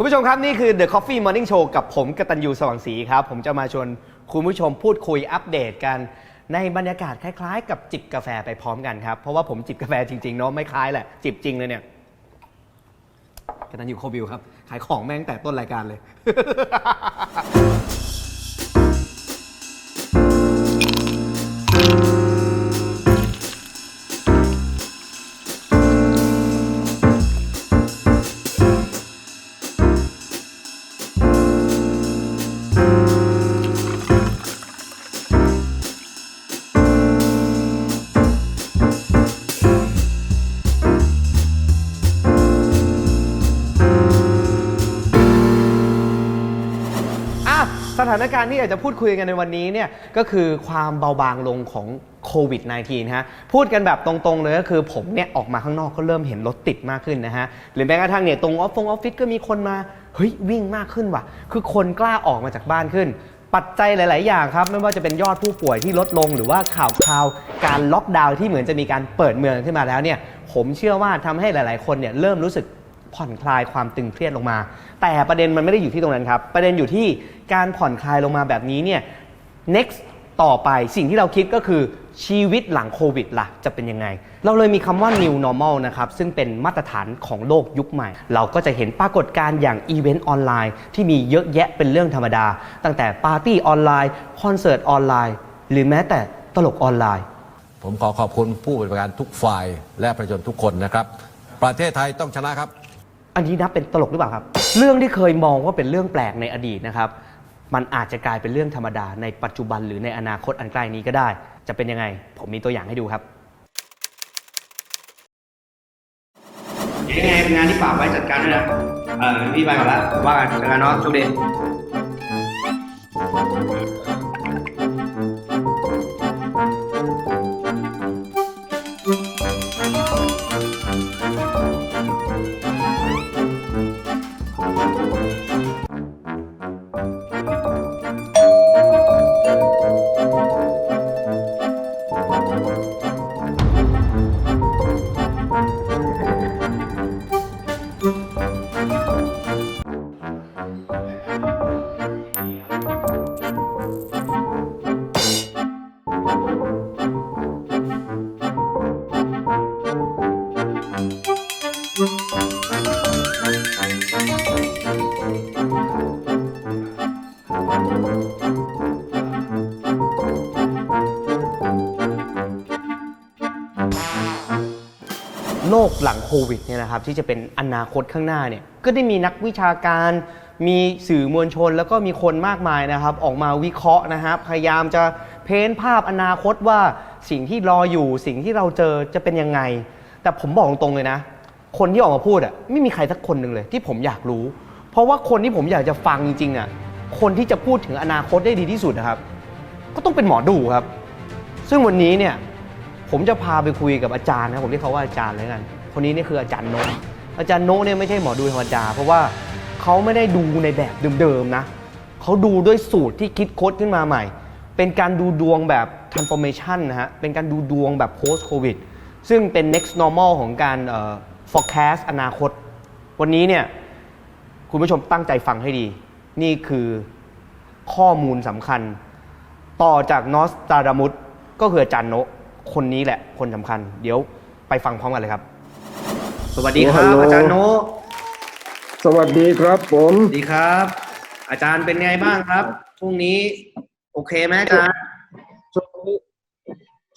คุณผู้ชมครับ นี่คือ The Coffee Morning Show กับผมกตัญญูสว่างศรีครับ ผมจะมาชวนคุณผู้ชมพูดคุยอัปเดตกัน ในบรรยากาศคล้ายๆ กับจิบกาแฟไปพร้อมกันครับ เพราะว่าผมจิบกาแฟจริงๆเนาะไม่คล้ายแหละ จิบจริงเลยเนี่ยกตัญญูโคบิวครับ ขายของแม่งแต่ต้นรายการเลย สถานการณ์ที่อยากจะพูดคุยกันในวันนี้เนี่ยก็คือความเบาบางลงของโควิด -19 ฮะพูดกันแบบตรงๆเลยก็คือผมเนี่ยออกมาข้างนอกก็เริ่มเห็นรถติดมากขึ้นนะฮะหรือแม้กระทั่งเนี่ยตรงออฟฟงออฟฟิศก็มีคนมาเฮ้ยวิ่งมากขึ้นว่ะ คือคนกล้าออกมาจากบ้านขึ้น ปัจจัยหลาย ๆ อย่างครับ ไม่ว่าจะเป็นยอดผู้ป่วยที่ลดลง หรือว่าข่าวคราวการล็อกดาวน์ที่เหมือนจะมีการเปิดเมืองขึ้นมาแล้วเนี่ยผมเชื่อว่าทำให้หลาย ๆ คนเนี่ยเริ่มรู้สึก ผ่อนคลายความตึงเครียดลงมา แต่ประเด็นมันไม่ได้อยู่ที่ตรงนั้นครับ ประเด็นอยู่ที่การผ่อนคลายลงมาแบบนี้เนี่ย next ต่อไปสิ่งที่เราคิดก็คือชีวิตหลังโควิดล่ะ จะเป็นยังไง เราเลยมีคำว่า new normal นะครับ ซึ่งเป็นมาตรฐานของโลกยุคใหม่ เราก็จะเห็นปรากฏการณ์อย่างอีเวนต์ออนไลน์ที่มีเยอะแยะเป็นเรื่องธรรมดา ตั้งแต่ปาร์ตี้ออนไลน์ คอนเสิร์ตออนไลน์ หรือแม้แต่ตลกออนไลน์ ผมขอขอบคุณผู้บริการทุกฝ่ายและประชาชนทุกคนนะครับ ประเทศไทยต้องชนะครับ อันนี้นับเป็นตลกหรือเปล่าครับ เรื่องที่เคยมองว่าเป็นเรื่องแปลกในอดีตนะครับ มันอาจจะกลายเป็นเรื่องธรรมดาในปัจจุบันหรือในอนาคตอันใกล้นี้ก็ได้ จะเป็นยังไง ผมมีตัวอย่างให้ดูครับยังไงเป็นงานที่ป่าไว้จัดการด้วยนะ เออพี่ไปก่อนละว่ากันจัดการเนาะโชคดี ลกหลังโควิดเนี่ยนะครับที่จะเป็นอนาคตข้างหน้าเนี่ยก็ได้มีนักวิชาการมีสื่อมวลชนแล้วก็มีคนมากมายนะครับ ออกมาวิเคราะห์นะครับพยายามจะเพ้นภาพอนาคตว่าสิ่งที่รออยู่สิ่งที่เราเจอจะเป็นยังไง แต่ผมบอกตรงเลยนะ คนที่ออกมาพูดอะไม่มีใครสักคนหนึ่งเลยที่ผมอยากรู้ เพราะว่าคนที่ผมอยากจะฟังจริงๆอะคนที่จะพูดถึงอนาคตได้ดีที่สุดนะครับ ก็ต้องเป็นหมอดูครับ ซึ่งวันนี้เนี่ยผมจะพาไปคุยกับอาจารย์นะผมเรียกเขาว่าอาจารย์เลยกัน คนนี้นี่คืออาจารย์โนตอาจารย์โนตเนี่ยไม่ใช่หมอดูธรรมดาเพราะว่าเขาไม่ได้ดูในแบบเดิมๆนะเขาดูด้วยสูตรที่คิดค้นขึ้นมาใหม่ เป็นการดูดวงแบบ transformation นะฮะ เป็นการดูดวงแบบ post covid ซึ่งเป็น next normal ของการ forecast อนาคต วันนี้เนี่ยคุณผู้ชมตั้งใจฟังให้ดี นี่คือข้อมูลสำคัญ ต่อจากนอสตาดามุสก็คืออาจารย์โนคนนี้แหละคนสำคัญ เดี๋ยวไปฟังพร้อมกันเลยครับ สวัสดีครับโอ้ฮัลโหลอาจารย์โนะสวัสดีครับผมสวัสดีครับ อาจารย์เป็นไงบ้างครับช่วงนี้ โอเคไหมอาจารย์ช่วงนี้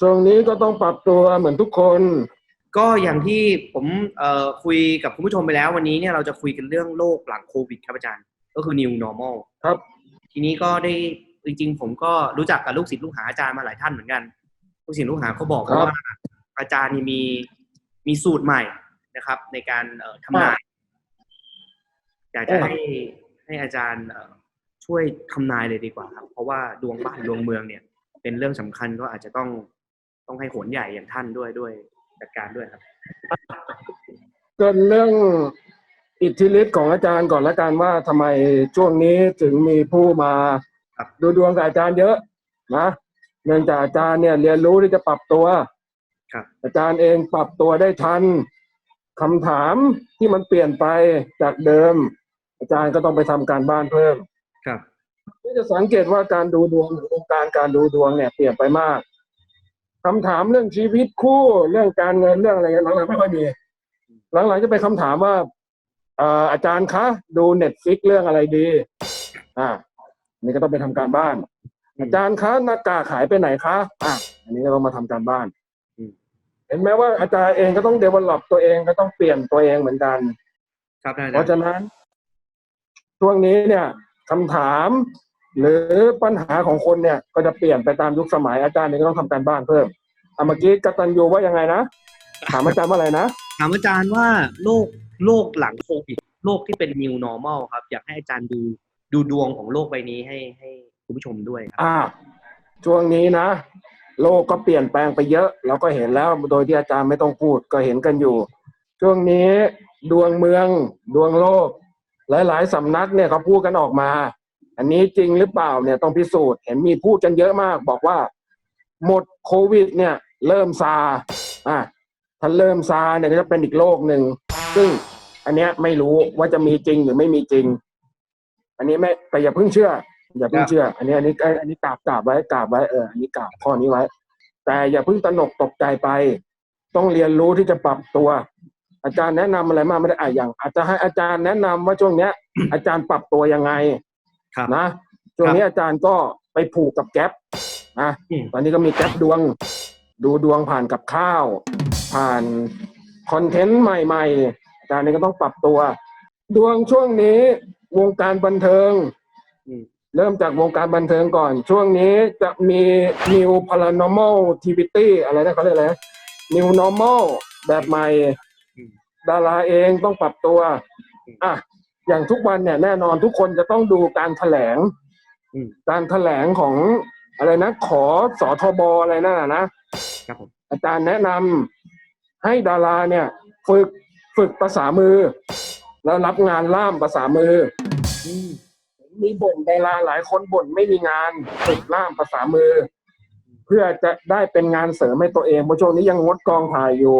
ช่วงนี้ก็ต้องปรับตัวเหมือนทุกคน ก็อย่างที่ผมเอ่อคุยกับคุณผู้ชมไปแล้ว วันนี้เนี่ยเราจะคุยกันเรื่องโลกหลังโควิด ครับอาจารย์ ก็คือ new normal ครับ ทีนี้ก็ได้จริงๆ ผมก็รู้จักกับลูกศิษย์ลูกหาอาจารย์มาหลายท่านเหมือนกัน ลูกศิษย์ลูกหาเขาบอกครับว่าอาจารย์นี่มีมีสูตรใหม่ นะครับ ในการเอ่อทำนายอยากจะให้ให้อาจารย์เอ่อช่วยทำนายเลยดีกว่าครับ เพราะว่าดวงบ้านดวงเมืองเนี่ย เป็นเรื่องสำคัญก็อาจจะต้องต้องให้โหนใหญ่อย่างท่านด้วยด้วยจัดการด้วยครับเกินเรื่องอิทธิฤทธิ์ของอาจารย์ก่อนละกันว่าทำไมช่วงนี้ถึงมีผู้มาครับดูดวงกับอาจารย์เยอะนะเนื่องจากอาจารย์เนี่ยเรียนรู้ที่จะปรับตัวครับอาจารย์เองปรับตัวได้ทัน คำถามที่มันเปลี่ยนไปจากเดิม อาจารย์ก็ต้องไปทำการบ้านเพิ่มครับที่จะสังเกตว่าการดูดวงหรือวงการการดูดวงเนี่ยเปลี่ยนไปมากคำถามเรื่องชีวิตคู่เรื่องการเงินเรื่องอะไรเงี้ยหลังๆไม่ค่อยมีหลังๆจะเป็นคำถามว่าเอ่ออาจารย์คะดูเน็ตฟิกเรื่องอะไรดี อ่าอันนี่ก็ต้องไปทำการบ้าน อาจารย์คะหน้ากากหายไปไหนคะ อะ อันนี้ก็ต้องมาทำการบ้านอืมเห็นไหมว่าอาจารย์เองก็ต้องเดเวลลอปตัวเองก็ต้องเปลี่ยนตัวเองเหมือนกัน ครับท่านอาเพจารราะย์ฉะนั้น ช่วงนี้เนี่ยคำถามหรือปัญหาของคนเนี่ย ก็จะเปลี่ยนไปตามยุคสมัยอาจารย์เนี่ยก็ต้องทำการบ้านเพิ่มอะเมื่อกี้กตันยูว่ายังไงนะถามอาจารย์ว่าอะไรนะถามอาจารย์ว่าโลกโลกหลังโควิดโลกที่เป็น new normal ครับ อยากให้อาจารย์ดูดูดวงของโลกใบนี้ให้ให้คุณผู้ชมด้วยครับอ่าช่วงนี้นะ โลกก็เปลี่ยนแปลงไปเยอะ เราก็เห็นแล้วโดยที่อาจารย์ไม่ต้องพูดก็เห็นกันอยู่ ช่วงนี้ดวงเมืองดวงโลก หลาย ๆสำนักเนี่ยเขาพูดกันออกมา อันนี้จริงหรือเปล่าเนี่ยต้องพิสูจน์เห็นมีพูดกันเยอะมาก บอกว่า หมดโควิด เนี่ย เริ่มซาอะถ้าเริ่มซาเนี่ยก็จะเป็นอีกโลกหนึ่งซึ่งอันเนี้ยไม่รู้ว่าจะมีจริงหรือไม่มีจริง อันนี้ไม่แต่อย่าเพิ่งเชื่อ อย่าเพิ่งเชื่อ อันนี้อันนี้อันนี้กราบกราบไว้กราบไว้เอออันนี้กราบข้อนี้ไว้ แต่อย่าเพิ่งตระหนกตกใจไป ต้องเรียนรู้ที่จะปรับตัว อาจารย์แนะนำอะไรมากไม่ได้อะอย่าง อาจจะให้อาจารย์แนะนำว่าช่วงเนี้ย อาจารย์ปรับตัวยังไงครับนะช่วงนี้อาจารย์ก็ไปผูกกับแก๊ปนะอืมตอนนี้ก็มีแก๊ปดวง ดูดวงผ่านกับข้าว ผ่านคอนเทนต์ใหม่ ๆ อาจารย์นี่ก็ต้องปรับตัว ดวงช่วงนี้วงการบันเทิงอืม เริ่มจากวงการบันเทิงก่อน ช่วงนี้จะมี new paranormal activity อะไรนะเขาเรียกอะไรนะ new normal แบบใหม่อืมดาราเองต้องปรับตัว อะ อย่างทุกวันเนี่ยแน่นอนทุกคนจะต้องดูการแถลงอืมการแถลงของอะไรนะ ขอสอทบอะไรนั่นน่ะนะครับผมอาจารย์แนะนำให้ดาราเนี่ย ฝึกฝึกภาษามือ แล้วรับงานล่ามภาษามืออื มีบ่นดาราหลายคนบ่นไม่มีงานฝึกล่ามภาษามือ เพื่อจะได้เป็นงานเสริมให้ตัวเองเพราะช่วงนี้ยังงดกองถ่ายอยู่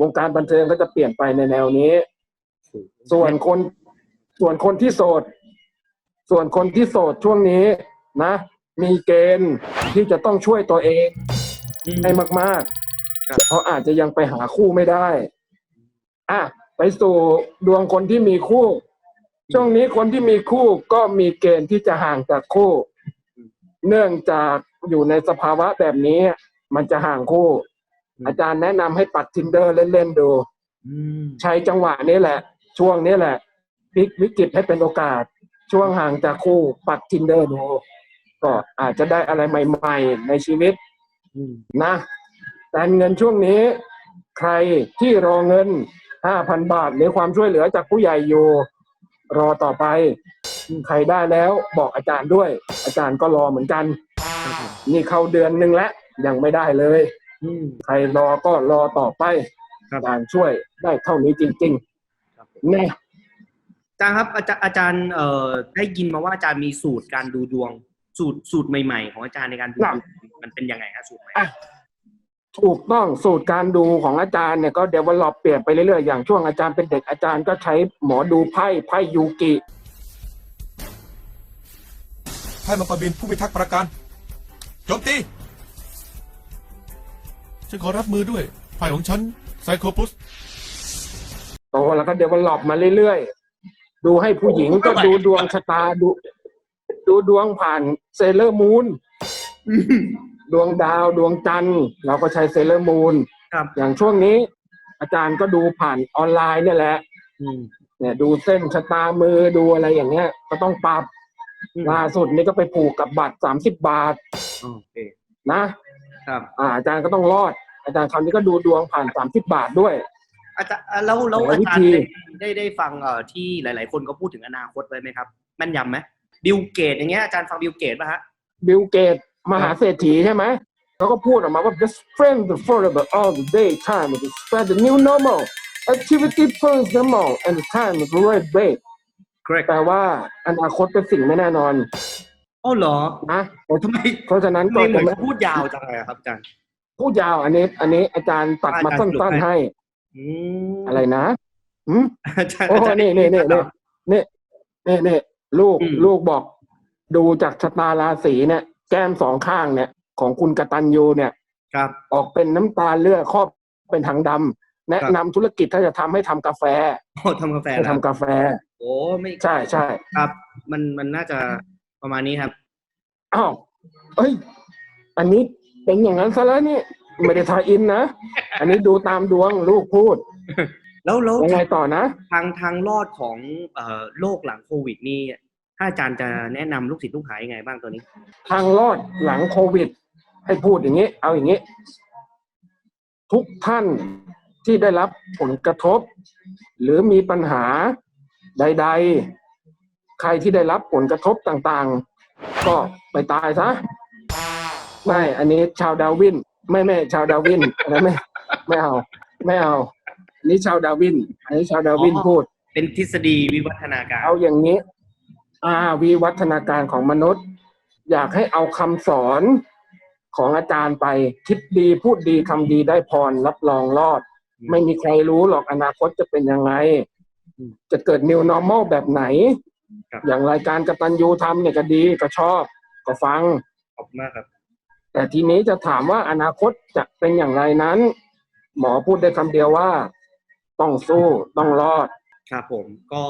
วงการบันเทิงก็จะเปลี่ยนไปในแนวนี้ ส่วนคน ส่วนคนที่โสด ส่วนคนที่โสดช่วงนี้นะ มีเกณฑ์ที่จะต้องช่วยตัวเองให้มากๆ เพราะอาจจะยังไปหาคู่ไม่ได้ อะ ไปสู่ดวงคนที่มีคู่ ช่วงนี้คนที่มีคู่ก็มีเกณฑ์ที่จะห่างจากคู่ เนื่องจากอยู่ในสภาวะแบบนี้ มันจะห่างคู่ อาจารย์แนะนำให้ปัดทินเดอร์เล่นๆดูอืมใช้จังหวะนี้แหละ ช่วงนี้แหละพลิกวิกฤตให้เป็นโอกาส ช่วงห่างจากคู่ ปัดทินเดอร์ดูก็อาจจะได้อะไรใหม่ๆ ในชีวิตอืมนะการเงินช่วงนี้ ใครที่รอเงินห้าพันบาทหรือความช่วยเหลือจากผู้ใหญ่อยู่ รอต่อไป ใครได้แล้วบอกอาจารย์ด้วย อาจารย์ก็รอเหมือนกันครับผมนี่เข้าเดือนหนึ่งแล้วยังไม่ได้เลยอืมใครรอก็รอต่อไปครับอาจารย์ช่วยได้เท่านี้จริงครับผมๆแน่อาจารย์ครับอาจารย์อาจารย์เอ่อได้ยินมาว่าอาจารย์มีสูตรการดูดวงสูตรสูตรใหม่ ๆ ของอาจารย์ในการดูดวงมันเป็นยังไงฮะสูตรใหม่อะ ถูกต้องสูตรการดูของอาจารย์เนี่ยก็เดเวลลอปเปลี่ยนไปเรื่อยๆอย่างช่วงอาจารย์เป็นเด็กอาจารย์ก็ใช้หมอดูไพ่ไพ่ยูกิให้มังกรบินผู้พิทักษ์ประกันโจมตีฉันขอรับมือด้วยฝ่ายของฉันไซโคปุสโตแล้วก็เดเวลลอปมาเรื่อยๆ ดูให้ผู้หญิงก็ดูดวงชะตาดู ดูดวงผ่านเซเลอร์มูน ดวงดาวดวงจันทร์ เราก็ใช้เซเลอร์มูนครับอย่างช่วงนี้ อาจารย์ก็ดูผ่านออนไลน์เนี่ยแหละอืมเนี่ยดูเส้นชะตามือดูอะไรอย่างเงี้ย ก็ต้องปรับอืมล่าสุดนี่ก็ไปผูกกับบัตรสามสิบบาทโอเคนะครับอ่าอาจารย์ก็ต้องรอด อาจารย์คราวนี้ก็ดูดวงผ่านสามสิบบาทด้วย อาจารย์อะแล้วแล้วหลายอาวิจารธีย์ได้ได้ได้ฟังเอ่อที่หลาย ๆ คนก็พูดถึงอนาคตไว้ไหมครับแม่นยำไหมบิลเกตอย่างเงี้ยอาจารย์ฟังบิลเกตป่ะฮะบิลเกต มหาเศรษฐีใช่ไหมเขาก็พูดออกมาว่า just friend the forever all the day time is spread the new normal activity first normal and the time is right break correct แปลว่าอนาคตเป็นสิ่งไม่แน่นอนอ๋อเหรอนะทำไมเพราะฉะนั้นทำไมก็เหมืจะอนไม่พูดยาวจังเลยอะครับอาจารย์พูดยาวอันนี้ อันนี้อาจารย์ตัดมาอาจารย์สรุปสั้นๆให้ให้อืมอะไรนะหืมอาจารย์โอ้อาจารย์นี่นี่นี่นี่นี่นี่นี่ลูกอืมลูกบอก ดูจากชะตาราศีเนี่ย แก้มสองข้างเนี่ย ของคุณกตัญญูเนี่ยครับ ออกเป็นน้ำตาลเลือดครอบเป็นถังดำแนะนำธุรกิจถ้าจะทำให้ทำกาแฟโอ้ทำกาแฟให้แล้วทำกาแฟ โอ้ไม่ใช่ใช่ครับ มันมันน่าจะประมาณนี้ครับ อ้าวเอ้ย อันนี้เป็นอย่างนั้นซะแล้วนี่ไม่ได้ทายอินนะ อันนี้ดูตามดวงลูกพูดแล้วแล้วยังไงต่อนะ ทางทางรอดของเอ่อโรคหลังโควิดนี่ ถ้าอาจารย์จะแนะนำลูกศิษย์ลูกหายังไงบ้างตัวนี้ ทางรอดหลังโควิด ให้พูดอย่างนี้ เอาอย่างนี้ ทุกท่านที่ได้รับผลกระทบ หรือมีปัญหาใด ๆ ใครที่ได้รับผลกระทบต่างๆ ก็ไปตายซะไม่ อันนี้ชาวดาวิน ไม่ไม่ชาวดาวินอันนั้นไม่ไม่เอา ไม่เอาอันนี้ชาวดาวิน อันนี้ชาวดาวินอ๋อพูด เป็นทฤษฎีวิวัฒนาการ เอาอย่างนี้ อาวิวัฒนาการของมนุษย์ อยากให้เอาคำสอนของอาจารย์ไปคิดดีพูดดีทำดีได้พรรับรองรอดอืมไม่มีใครรู้หรอกอนาคตจะเป็นยังไงอืมจะเกิด new normal แบบไหนครับอย่างรายการกตัญญูทำเนี่ยก็ดีก็ชอบก็ฟังขอบคุณมากครับ แต่ทีนี้จะถามว่าอนาคตจะเป็นอย่างไรนั้น หมอพูดได้คำเดียวว่า ต้องสู้ต้องรอด ครับผมก็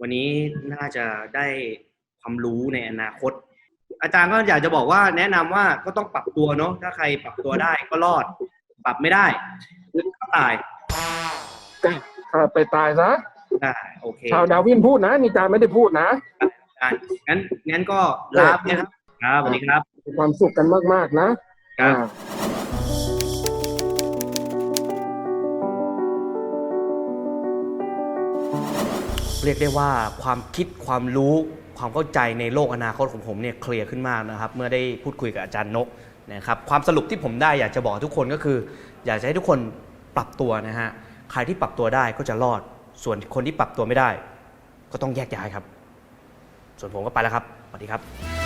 วันนี้น่าจะได้ความรู้ในอนาคต อาจารย์ก็อยากจะบอกว่าแนะนำว่าก็ต้องปรับตัวเนาะถ้าใครปรับตัวได้ก็รอด ปรับไม่ได้ก็ตายถ้าไปตายซะได้โอเคชาวดาวินพูดนะนี่จาไม่ได้พูดนะอาจารย์งั้นงั้นก็ลาไปนะครับครับสวัสดีครับมีความสุขกันมาก ๆ นะ ครับ เรียกได้ว่าความคิดความรู้ความเข้าใจในโลกอนาคตของผมเนี่ยเคลียร์ขึ้นมากนะครับเมื่อได้พูดคุยกับอาจารย์นกนะครับความสรุปที่ผมได้อยากจะบอกทุกคนก็คือ อยากจะให้ทุกคนปรับตัวนะฮะใครที่ปรับตัวได้ก็จะรอด ส่วนคนที่ปรับตัวไม่ได้ ก็ต้องแยกย้ายครับ ส่วนผมก็ไปแล้วครับสวัสดีครับ